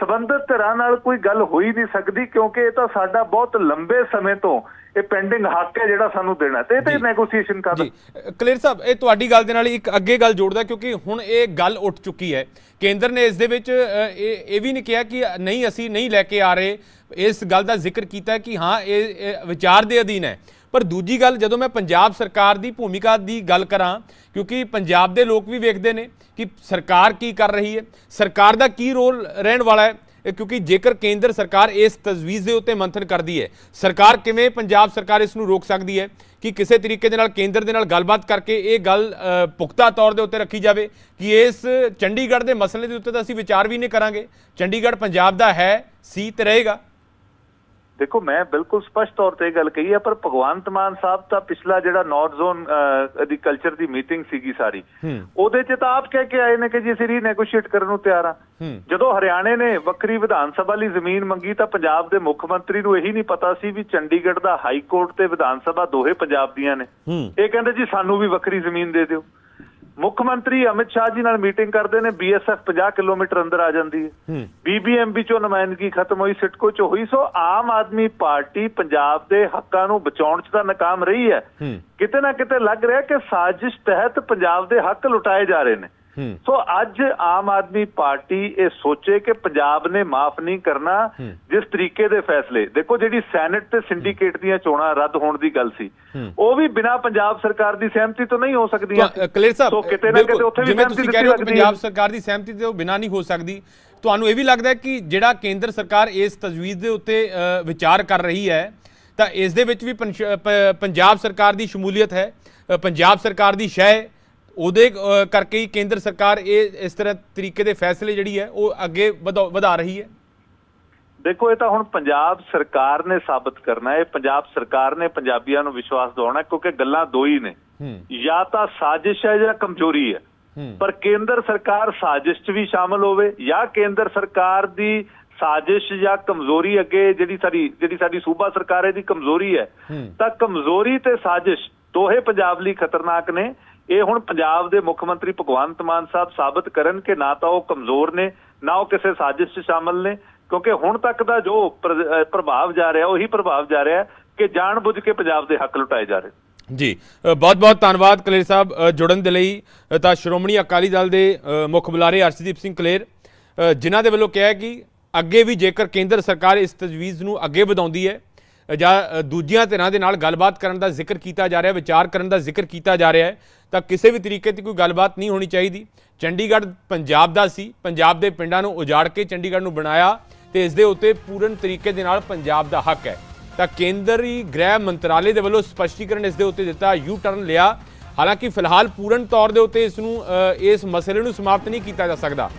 Speaker 3: ਸੰਬੰਧਿਤ ਧਿਰਾਂ ਨਾਲ ਕੋਈ ਗੱਲ ਹੋ ਹੀ ਨਹੀਂ ਸਕਦੀ ਕਿਉਂਕਿ ਇਹ ਤਾਂ ਸਾਡਾ ਬਹੁਤ ਲੰਬੇ ਸਮੇਂ ਤੋਂ ਇਹ ਪੈਂਡਿੰਗ ਹੱਕ ਹੈ ਜਿਹੜਾ ਸਾਨੂੰ ਦੇਣਾ ਤੇ ਇਹ ਤੇ। ਨੈਗੋਸੀਏਸ਼ਨ ਕਰ
Speaker 1: ਜੀ ਕਲੀਅਰ ਸਾਹਿਬ ਇਹ ਤੁਹਾਡੀ ਗੱਲ ਦੇ ਨਾਲ ਇੱਕ ਅੱਗੇ ਗੱਲ ਜੋੜਦਾ ਕਿਉਂਕਿ ਹੁਣ ਇਹ ਗੱਲ ਉੱਠ ਚੁੱਕੀ ਹੈ। ਕੇਂਦਰ ਨੇ ਇਸ ਦੇ ਵਿੱਚ ਇਹ ਇਹ ਵੀ ਨਹੀਂ ਕਿਹਾ ਕਿ ਨਹੀਂ ਅਸੀਂ ਨਹੀਂ ਲੈ ਕੇ ਆ ਰਹੇ। ਇਸ ਗੱਲ ਦਾ ਜ਼ਿਕਰ ਕੀਤਾ ਕਿ ਹਾਂ ਇਹ ਵਿਚਾਰ ਦੇ ਅਧੀਨ ਹੈ। ਪਰ ਦੂਜੀ ਗੱਲ ਜਦੋਂ ਮੈਂ ਪੰਜਾਬ ਸਰਕਾਰ ਦੀ ਭੂਮਿਕਾ ਦੀ ਗੱਲ ਕਰਾਂ ਕਿਉਂਕਿ ਪੰਜਾਬ ਦੇ ਲੋਕ ਵੀ ਵੇਖਦੇ ਨੇ ਕਿ ਸਰਕਾਰ ਕੀ ਕਰ ਰਹੀ ਹੈ। ਸਰਕਾਰ ਦਾ ਕੀ ਰੋਲ ਰਹਿਣ ਵਾਲਾ ਹੈ? ਕਿਉਂਕਿ ਜੇਕਰ ਕੇਂਦਰ ਸਰਕਾਰ ਇਸ ਤਜਵੀਜ਼ ਦੇ ਉੱਤੇ ਮੰਥਨ ਕਰਦੀ ਹੈ, ਸਰਕਾਰ ਕਿਵੇਂ ਪੰਜਾਬ ਸਰਕਾਰ ਇਸ ਨੂੰ ਰੋਕ ਸਕਦੀ ਹੈ ਕਿ ਕਿਸੇ ਤਰੀਕੇ ਦੇ ਨਾਲ ਕੇਂਦਰ ਦੇ ਨਾਲ ਗੱਲਬਾਤ ਕਰਕੇ ਇਹ ਗੱਲ ਪੁਖਤਾ ਤੌਰ ਦੇ ਉੱਤੇ ਰੱਖੀ ਜਾਵੇ ਕਿ ਇਸ ਚੰਡੀਗੜ੍ਹ ਦੇ ਮਸਲੇ ਦੇ ਉੱਤੇ ਤਾਂ ਅਸੀਂ ਵਿਚਾਰ ਵੀ ਨਹੀਂ ਕਰਾਂਗੇ। ਚੰਡੀਗੜ੍ਹ ਪੰਜਾਬ ਦਾ ਹੈ ਸੀ ਤੇ ਰਹੇਗਾ।
Speaker 3: ਦੇਖੋ ਮੈਂ ਬਿਲਕੁਲ ਸਪਸ਼ਟ ਤੌਰ ਤੇ ਇਹ ਗੱਲ ਕਹੀ ਹੈ ਪਰ ਭਗਵੰਤ ਮਾਨ ਸਾਹਿਬ ਤਾਂ ਪਿਛਲਾ ਜਿਹੜਾ ਨਾਰਥ ਜ਼ੋਨ ਦੀ ਕਲਚਰ ਦੀ ਮੀਟਿੰਗ ਸੀਗੀ ਸਾਰੀ। ਉਹਦੇ 'ਚ ਤਾਂ ਆਪ ਕਹਿ ਕੇ ਆਏ ਨੇ ਕਿ ਜੀ ਅਸੀਂ ਰੀਨੈਗੋਸ਼ੀਏਟ ਕਰਨ ਨੂੰ ਤਿਆਰ ਆ। ਜਦੋਂ ਹਰਿਆਣੇ ਨੇ ਵੱਖਰੀ ਵਿਧਾਨ ਸਭਾ ਲਈ ਜ਼ਮੀਨ ਮੰਗੀ ਤਾਂ ਪੰਜਾਬ ਦੇ ਮੁੱਖ ਮੰਤਰੀ ਨੂੰ ਇਹੀ ਨਹੀਂ ਪਤਾ ਸੀ ਵੀ ਚੰਡੀਗੜ੍ਹ ਦਾ ਹਾਈ ਕੋਰਟ ਤੇ ਵਿਧਾਨ ਸਭਾ ਦੋਹੇ ਪੰਜਾਬ ਦੀਆਂ ਨੇ। ਇਹ ਕਹਿੰਦੇ ਜੀ ਸਾਨੂੰ ਵੀ ਵੱਖਰੀ ਜ਼ਮੀਨ ਦੇ ਦਿਓ। ਮੁੱਖ ਮੰਤਰੀ ਅਮਿਤ ਸ਼ਾਹ ਜੀ ਨਾਲ ਮੀਟਿੰਗ ਕਰਦੇ ਨੇ ਬੀਐਸਐਫ 50 ਕਿਲੋਮੀਟਰ ਅੰਦਰ ਆ ਜਾਂਦੀ ਹੈ। ਬੀਬੀਐਮਬੀ ਚੋਂ ਨੁਮਾਇੰਦਗੀ ਖਤਮ ਹੋਈ ਸਿਟਕੋ ਚ ਹੋਈ ਸੋ ਆਮ ਆਦਮੀ ਪਾਰਟੀ ਪੰਜਾਬ ਦੇ ਹੱਕਾਂ ਨੂੰ ਬਚਾਉਣ ਚ ਤਾਂ ਨਾਕਾਮ ਰਹੀ ਹੈ। ਕਿਤੇ ਨਾ ਕਿਤੇ ਲੱਗ ਰਿਹਾ ਕਿ ਸਾਜ਼ਿਸ਼ ਤਹਿਤ ਪੰਜਾਬ ਦੇ ਹੱਕ ਲੁਟਾਏ ਜਾ ਰਹੇ ਨੇ। ਸੋ ਅੱਜ ਆਮ ਆਦਮੀ ਪਾਰਟੀ ਇਹ ਸੋਚੇ ਕਿ ਪੰਜਾਬ ਨੇ ਮਾਫ ਨਹੀਂ ਕਰਨਾ। ਜਿਸ ਤਰੀਕੇ ਦੇ ਫੈਸਲੇ ਦੇਖੋ ਜਿਹੜੀ ਸੈਨੇਟ ਤੇ ਸਿੰਡੀਕੇਟ ਦੀਆਂ ਚੋਣਾਂ ਰੱਦ ਹੋਣ ਦੀ ਗੱਲ ਸੀ। ਉਹ ਵੀ ਬਿਨਾਂ ਪੰਜਾਬ ਸਰਕਾਰ ਦੀ ਸਹਿਮਤੀ ਤੋਂ ਨਹੀਂ ਹੋ ਸਕਦੀਆਂ
Speaker 1: ਸਾਹਿਬ
Speaker 3: ਸੋ ਕਿਤੇ ਨਾ ਕਿਤੇ ਉੱਥੇ ਵੀ ਸਹਿਮਤੀ ਦਿੱਤੀ
Speaker 1: ਪੰਜਾਬ
Speaker 3: ਲੱਗਦੀ ਹੈ।
Speaker 1: ਸਰਕਾਰ ਦੀ ਸਹਿਮਤੀ ਤੇ ਉਹ ਬਿਨਾਂ ਨਹੀਂ ਹੋ ਸਕਦੀ ਤੁਹਾਨੂੰ ਇਹ ਵੀ ਲੱਗਦਾ ਹੈ ਕਿ ਜਿਹੜਾ ਕੇਂਦਰ ਸਰਕਾਰ ਇਸ ਤਜਵੀਜ਼ ਦੇ ਉੱਤੇ ਵਿਚਾਰ ਕਰ ਰਹੀ ਹੈ ਤਾਂ ਇਸ ਦੇ ਵਿੱਚ ਵੀ ਪੰਜਾਬ ਸਰਕਾਰ ਦੀ ਸ਼ਮੂਲੀਅਤ ਹੈ ਪੰਜਾਬ ਸਰਕਾਰ ਦੀ ਸ਼ੈ। ਉਹਦੇ ਕਰਕੇ ਹੀ ਕੇਂਦਰ ਸਰਕਾਰ ਇਹ ਇਸ ਤਰ੍ਹਾਂ ਤਰੀਕੇ ਦੇ ਫੈਸਲੇ ਜਿਹੜੀ ਹੈ ਉਹ ਅੱਗੇ ਵਧਾ ਰਹੀ ਹੈ?
Speaker 3: ਦੇਖੋ ਇਹ ਤਾਂ ਹੁਣ ਪੰਜਾਬ ਸਰਕਾਰ ਨੇ ਸਾਬਤ ਕਰਨਾ ਹੈ। ਪੰਜਾਬ ਸਰਕਾਰ ਨੇ ਪੰਜਾਬੀਆਂ ਨੂੰ ਵਿਸ਼ਵਾਸ ਦਿਵਾਉਣਾ ਕਿਉਂਕਿ ਗੱਲਾਂ ਦੋ ਹੀ ਨੇ। ਜਾਂ ਤਾਂ ਸਾਜ਼ਿਸ਼ ਹੈ ਜਾਂ ਕਮਜ਼ੋਰੀ ਹੈ। ਪਰ ਕੇਂਦਰ ਸਰਕਾਰ ਸਾਜ਼ਿਸ਼ 'ਚ ਵੀ ਸ਼ਾਮਲ ਹੋਵੇ ਜਾਂ ਕੇਂਦਰ ਸਰਕਾਰ ਦੀ ਸਾਜ਼ਿਸ਼ ਜਾਂ ਕਮਜ਼ੋਰੀ ਅੱਗੇ ਜਿਹੜੀ ਸਾਡੀ ਜਿਹੜੀ ਸਾਡੀ ਸੂਬਾ ਸਰਕਾਰ ਹੈ ਦੀ ਕਮਜ਼ੋਰੀ ਹੂੰ। ਤਾਂ ਕਮਜ਼ੋਰੀ ਤੇ ਸਾਜ਼ਿਸ਼ ਦੋਹੇ ਪੰਜਾਬ ਲਈ ਖਤਰਨਾਕ ਨੇ। ਇਹ ਹੁਣ ਪੰਜਾਬ ਦੇ ਮੁੱਖ ਮੰਤਰੀ ਭਗਵੰਤ ਮਾਨ ਸਾਹਿਬ ਸਾਬਤ ਕਰਨ ਕਿ ਨਾ ਤਾਂ ਉਹ ਕਮਜ਼ੋਰ ਨੇ, ਨਾ ਉਹ ਕਿਸੇ ਸਾਜ਼ਿਸ਼ 'ਚ ਸ਼ਾਮਲ ਨੇ, ਕਿਉਂਕਿ ਹੁਣ ਤੱਕ ਦਾ ਜੋ ਪ੍ਰਭਾਵ ਜਾ ਰਿਹਾ, ਉਹੀ ਪ੍ਰਭਾਵ ਜਾ ਰਿਹਾ ਕਿ ਜਾਣਬੁੱਝ ਕੇ ਪੰਜਾਬ ਦੇ ਹੱਕ ਲੁਟਾਏ ਜਾ ਰਹੇ
Speaker 1: ਜੀ ਬਹੁਤ ਬਹੁਤ ਧੰਨਵਾਦ ਕਲੇਰ ਸਾਹਿਬ ਜੁੜਨ ਦੇ ਲਈ। ਤਾਂ ਸ਼੍ਰੋਮਣੀ ਅਕਾਲੀ ਦਲ ਦੇ ਮੁੱਖ ਬੁਲਾਰੇ ਅਰਸ਼ਦੀਪ ਸਿੰਘ ਕਲੇਰ ਜਿਨ੍ਹਾਂ ਦੇ ਵੱਲੋਂ ਕਿਹਾ ਕਿ ਅੱਗੇ ਵੀ ਜੇਕਰ ਕੇਂਦਰ ਸਰਕਾਰ ਇਸ ਤਜਵੀਜ਼ ਨੂੰ ਅੱਗੇ ਵਧਾਉਂਦੀ ਹੈ ਜਾਂ ਦੂਜੀਆਂ ਧਿਰਾਂ ਦੇ ਨਾਲ ਗੱਲਬਾਤ ਕਰਨ ਦਾ ਜ਼ਿਕਰ ਕੀਤਾ ਜਾ ਰਿਹਾ, ਵਿਚਾਰ ਕਰਨ ਦਾ ਜ਼ਿਕਰ ਕੀਤਾ ਜਾ ਰਿਹਾ ਹੈ, ਤਾਂ ਕਿਸੇ ਵੀ ਤਰੀਕੇ ਦੀ ਕੋਈ ਗੱਲਬਾਤ ਨਹੀਂ ਹੋਣੀ ਚਾਹੀਦੀ। ਚੰਡੀਗੜ੍ਹ ਪੰਜਾਬ ਦਾ ਸੀ, ਪੰਜਾਬ ਦੇ ਪਿੰਡਾਂ ਨੂੰ ਉਜਾੜ ਕੇ ਚੰਡੀਗੜ੍ਹ ਨੂੰ ਬਣਾਇਆ ਤੇ ਇਸ ਦੇ ਉੱਤੇ ਪੂਰਨ ਤਰੀਕੇ ਦੇ ਨਾਲ ਪੰਜਾਬ ਦਾ ਹੱਕ ਹੈ। ਤਾਂ ਕੇਂਦਰੀ ਗ੍ਰਹਿ ਮੰਤਰਾਲੇ ਦੇ ਵੱਲੋਂ ਸਪਸ਼ਟੀਕਰਨ ਇਸ ਦੇ ਉੱਤੇ ਦਿੱਤਾ ਯੂ ਟਰਨ ਲਿਆ। ਹਾਲਾਂਕਿ ਫਿਲਹਾਲ ਪੂਰਨ ਤੌਰ ਦੇ ਉੱਤੇ ਇਸ ਨੂੰ ਇਸ ਮਸਲੇ ਨੂੰ ਸਮਾਪਤ ਨਹੀਂ ਕੀਤਾ ਜਾ ਸਕਦਾ।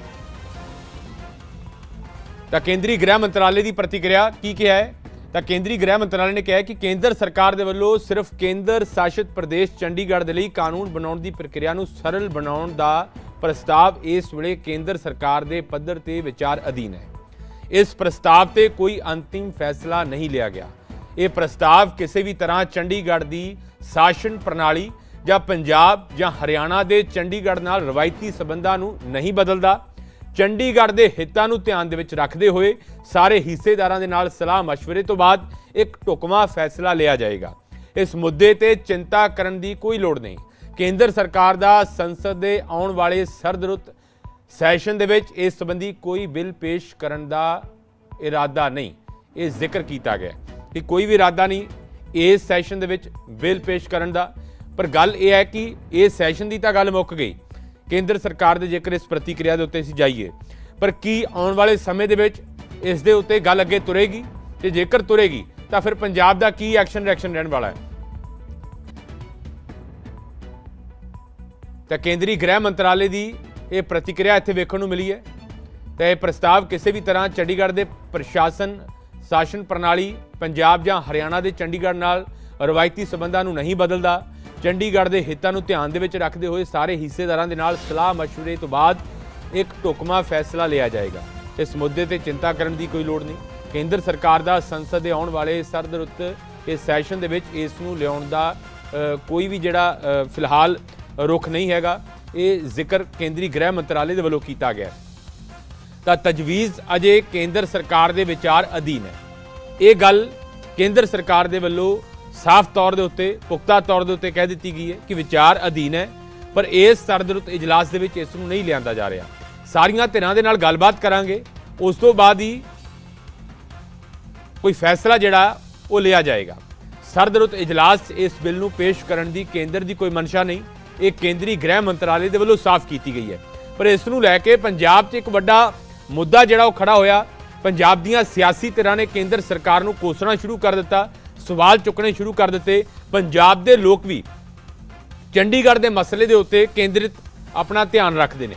Speaker 1: ਤਾਂ ਕੇਂਦਰੀ ਗ੍ਰਹਿ ਮੰਤਰਾਲੇ ਦੀ ਪ੍ਰਤੀਕਿਰਿਆ ਕੀ ਕਿਹਾ ਹੈ? ਤਾਂ ਕੇਂਦਰੀ ਗ੍ਰਹਿ ਮੰਤਰਾਲੇ ਨੇ ਕਿਹਾ ਕਿ ਕੇਂਦਰ ਸਰਕਾਰ ਦੇ ਵੱਲੋਂ ਸਿਰਫ ਕੇਂਦਰ ਸ਼ਾਸਿਤ ਪ੍ਰਦੇਸ਼ ਚੰਡੀਗੜ੍ਹ ਦੇ ਲਈ ਕਾਨੂੰਨ ਬਣਾਉਣ ਦੀ ਪ੍ਰਕਿਰਿਆ ਨੂੰ ਸਰਲ ਬਣਾਉਣ ਦਾ ਪ੍ਰਸਤਾਵ ਇਸ ਵੇਲੇ ਕੇਂਦਰ ਸਰਕਾਰ ਦੇ ਪੱਧਰ ਤੇ ਵਿਚਾਰ ਅਧੀਨ ਹੈ। ਇਸ ਪ੍ਰਸਤਾਵ ਤੇ ਕੋਈ ਅੰਤਿਮ ਫੈਸਲਾ ਨਹੀਂ ਲਿਆ ਗਿਆ। ਇਹ ਪ੍ਰਸਤਾਵ ਕਿਸੇ ਵੀ ਤਰ੍ਹਾਂ ਚੰਡੀਗੜ੍ਹ ਦੀ ਸ਼ਾਸਨ ਪ੍ਰਣਾਲੀ ਜਾਂ ਪੰਜਾਬ ਜਾਂ ਹਰਿਆਣਾ ਦੇ ਚੰਡੀਗੜ੍ਹ ਨਾਲ ਰਵਾਇਤੀ ਸਬੰਧਾਂ ਨੂੰ ਨਹੀਂ ਬਦਲਦਾ। ਚੰਡੀਗੜ੍ਹ ਦੇ ਹਿੱਤਾਂ ਨੂੰ ਧਿਆਨ ਦੇ ਵਿੱਚ ਰੱਖਦੇ ਹੋਏ ਸਾਰੇ ਹਿੱਸੇਦਾਰਾਂ ਦੇ ਨਾਲ ਸਲਾਹ مشਵਰੇ ਤੋਂ ਬਾਅਦ ਇੱਕ ਢੁਕਵਾਂ ਫੈਸਲਾ ਲਿਆ ਜਾਏਗਾ। ਇਸ ਮੁੱਦੇ ਤੇ ਚਿੰਤਾ ਕਰਨ ਦੀ ਕੋਈ ਲੋੜ ਨਹੀਂ। ਕੇਂਦਰ ਸਰਕਾਰ ਦਾ ਸੰਸਦ ਦੇ ਆਉਣ ਵਾਲੇ ਸਰਦਰੁੱਤ ਸੈਸ਼ਨ ਦੇ ਵਿੱਚ ਇਸ ਸੰਬੰਧੀ ਕੋਈ ਬਿੱਲ ਪੇਸ਼ ਕਰਨ ਦਾ ਇਰਾਦਾ ਨਹੀਂ। ਇਹ ਜ਼ਿਕਰ ਕੀਤਾ ਗਿਆ ਕਿ ਕੋਈ ਵੀ ਇਰਾਦਾ ਨਹੀਂ ਇਸ ਸੈਸ਼ਨ ਦੇ ਵਿੱਚ ਬਿੱਲ ਪੇਸ਼ ਕਰਨ ਦਾ। ਪਰ ਗੱਲ ਇਹ ਹੈ ਕਿ ਇਸ ਸੈਸ਼ਨ ਦੀ ਤਾਂ ਗੱਲ ਮੁੱਕ ਗਈ। ਕੇਂਦਰ ਸਰਕਾਰ ਦੇ ਜੇਕਰ ਇਸ ਪ੍ਰਤੀਕਿਰਿਆ ਦੇ ਉੱਤੇ ਅਸੀਂ ਜਾਈਏ, ਪਰ ਕੀ ਆਉਣ ਵਾਲੇ ਸਮੇਂ ਦੇ ਵਿੱਚ ਇਸ ਦੇ ਉੱਤੇ ਗੱਲ ਅੱਗੇ ਤੁਰੇਗੀ? ਤੇ ਜੇਕਰ ਤੁਰੇਗੀ, ਤਾਂ ਫਿਰ ਪੰਜਾਬ ਦਾ ਕੀ ਐਕਸ਼ਨ ਰਿਐਕਸ਼ਨ ਰਹਿਣ ਵਾਲਾ ਹੈ? ਤਾਂ ਕੇਂਦਰੀ ਗ੍ਰਹਿ ਮੰਤਰਾਲੇ ਦੀ ਇਹ ਪ੍ਰਤੀਕਿਰਿਆ ਇੱਥੇ ਵੇਖਣ ਨੂੰ ਮਿਲੀ ਹੈ। ਤਾਂ ਇਹ ਪ੍ਰਸਤਾਵ ਕਿਸੇ ਵੀ ਤਰ੍ਹਾਂ ਚੰਡੀਗੜ੍ਹ ਦੇ ਪ੍ਰਸ਼ਾਸਨ, ਸ਼ਾਸਨ ਪ੍ਰਣਾਲੀ, ਪੰਜਾਬ ਜਾਂ ਹਰਿਆਣਾ ਦੇ ਚੰਡੀਗੜ੍ਹ ਨਾਲ ਰਵਾਇਤੀ ਸਬੰਧਾਂ ਨੂੰ ਨਹੀਂ ਬਦਲਦਾ ਚੰਡੀਗੜ੍ਹ ਦੇ ਹਿੱਤਾਂ ਨੂੰ ਧਿਆਨ ਦੇ ਵਿੱਚ ਰੱਖਦੇ ਹੋਏ ਸਾਰੇ ਹਿੱਸੇਦਾਰਾਂ ਦੇ ਨਾਲ ਸਲਾਹ مشਵਰੇ ਤੋਂ ਬਾਅਦ ਇੱਕ ਟੁਕਮਾ ਫੈਸਲਾ ਲਿਆ ਜਾਏਗਾ। ਇਸ ਮੁੱਦੇ ਤੇ ਚਿੰਤਾ ਕਰਨ ਦੀ ਕੋਈ ਲੋੜ ਨਹੀਂ। ਕੇਂਦਰ ਸਰਕਾਰ ਦਾ ਸੰਸਦ ਦੇ ਆਉਣ ਵਾਲੇ ਸਰਦ ਰੁੱਤ ਇਸ ਸੈਸ਼ਨ ਦੇ ਵਿੱਚ ਇਸ ਨੂੰ ਲਿਆਉਣ ਦਾ ਕੋਈ ਵੀ ਜਿਹੜਾ ਫਿਲਹਾਲ ਰੁਖ ਨਹੀਂ ਹੈਗਾ। ਇਹ ਜ਼ਿਕਰ ਕੇਂਦਰੀ ਗ੍ਰਹਿ ਮੰਤਰਾਲੇ ਦੇ ਵੱਲੋਂ ਕੀਤਾ ਗਿਆ ਤਾਂ ਤਜਵੀਜ਼ ਅਜੇ ਕੇਂਦਰ ਸਰਕਾਰ ਦੇ ਵਿਚਾਰ ਅਧੀਨ ਹੈ। ਇਹ ਗੱਲ ਕੇਂਦਰ ਸਰਕਾਰ ਦੇ ਵੱਲੋਂ ਸਾਫ਼ ਤੌਰ ਦੇ ਉੱਤੇ, ਪੁਖਤਾ ਤੌਰ ਦੇ ਉੱਤੇ ਕਹਿ ਦਿੱਤੀ ਗਈ ਹੈ ਕਿ ਵਿਚਾਰ ਅਧੀਨ ਹੈ, ਪਰ ਇਸ ਸਰਦਰੁੱਤ ਇਜਲਾਸ ਦੇ ਵਿੱਚ ਇਸ ਨੂੰ ਨਹੀਂ ਲਿਆਂਦਾ ਜਾ ਰਿਹਾ। ਸਾਰੀਆਂ ਧਿਰਾਂ ਦੇ ਨਾਲ ਗੱਲਬਾਤ ਕਰਾਂਗੇ, ਉਸ ਤੋਂ ਬਾਅਦ ਹੀ ਕੋਈ ਫੈਸਲਾ ਜਿਹੜਾ, ਉਹ ਲਿਆ ਜਾਏਗਾ। ਸਰਦਰੁੱਤ ਇਜਲਾਸ 'ਚ ਇਸ ਬਿੱਲ ਨੂੰ ਪੇਸ਼ ਕਰਨ ਦੀ ਕੇਂਦਰ ਦੀ ਕੋਈ ਮਨਸ਼ਾ ਨਹੀਂ, ਇਹ ਕੇਂਦਰੀ ਗ੍ਰਹਿ ਮੰਤਰਾਲੇ ਦੇ ਵੱਲੋਂ ਸਾਫ਼ ਕੀਤੀ ਗਈ ਹੈ। ਪਰ ਇਸ ਨੂੰ ਲੈ ਕੇ ਪੰਜਾਬ 'ਚ ਇੱਕ ਵੱਡਾ ਮੁੱਦਾ ਜਿਹੜਾ ਉਹ ਖੜਾ ਹੋਇਆ, ਪੰਜਾਬ ਦੀਆਂ ਸਿਆਸੀ ਧਿਰਾਂ ਨੇ ਕੇਂਦਰ ਸਰਕਾਰ ਨੂੰ ਕੋਸਣਾ ਸ਼ੁਰੂ ਕਰ ਦਿੱਤਾ ਸਵਾਲ ਚੁੱਕਣੇ ਸ਼ੁਰੂ ਕਰ ਦਿੱਤੇ। ਪੰਜਾਬ ਦੇ ਲੋਕ ਵੀ ਚੰਡੀਗੜ੍ਹ ਦੇ ਮਸਲੇ ਦੇ ਉੱਤੇ ਕੇਂਦਰਿਤ ਆਪਣਾ ਧਿਆਨ ਰੱਖਦੇ ਨੇ।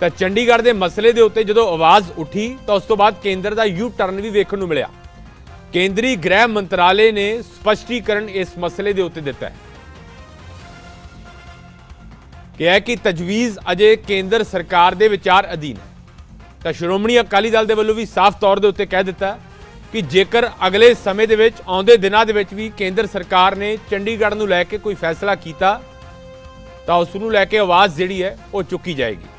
Speaker 1: ਤਾਂ ਚੰਡੀਗੜ੍ਹ ਦੇ ਮਸਲੇ ਦੇ ਉੱਤੇ ਜਦੋਂ ਆਵਾਜ਼ ਉੱਠੀ, ਤਾਂ ਉਸ ਤੋਂ ਬਾਅਦ ਕੇਂਦਰ ਦਾ ਯੂ ਟਰਨ ਵੀ ਵੇਖਣ ਨੂੰ ਮਿਲਿਆ। ਕੇਂਦਰੀ ਗ੍ਰਹਿ ਮੰਤਰਾਲੇ ਨੇ ਸਪਸ਼ਟੀਕਰਨ ਇਸ ਮਸਲੇ ਦੇ ਉੱਤੇ ਦਿੱਤਾ ਹੈ। ਕਿਹਾ ਕਿ ਤਜਵੀਜ਼ ਅਜੇ ਕੇਂਦਰ ਸਰਕਾਰ ਦੇ ਵਿਚਾਰ ਅਧੀਨ ਹੈ। ਤਾਂ ਸ਼੍ਰੋਮਣੀ ਅਕਾਲੀ ਦਲ ਦੇ ਵੱਲੋਂ ਵੀ ਸਾਫ਼ ਤੌਰ ਦੇ ਉੱਤੇ ਕਹਿ ਦਿੱਤਾ ਕਿ ਜੇਕਰ ਅਗਲੇ ਸਮੇਂ ਦੇ ਵਿੱਚ, ਆਉਂਦੇ ਦਿਨਾਂ ਦੇ ਵਿੱਚ ਵੀ ਕੇਂਦਰ ਸਰਕਾਰ ਨੇ ਚੰਡੀਗੜ੍ਹ ਨੂੰ ਲੈ ਕੇ ਕੋਈ ਫੈਸਲਾ ਕੀਤਾ, ਤਾਂ ਉਸ ਨੂੰ ਲੈ ਕੇ ਆਵਾਜ਼ ਜਿਹੜੀ ਹੈ, ਉਹ ਚੁੱਕੀ ਜਾਏਗੀ।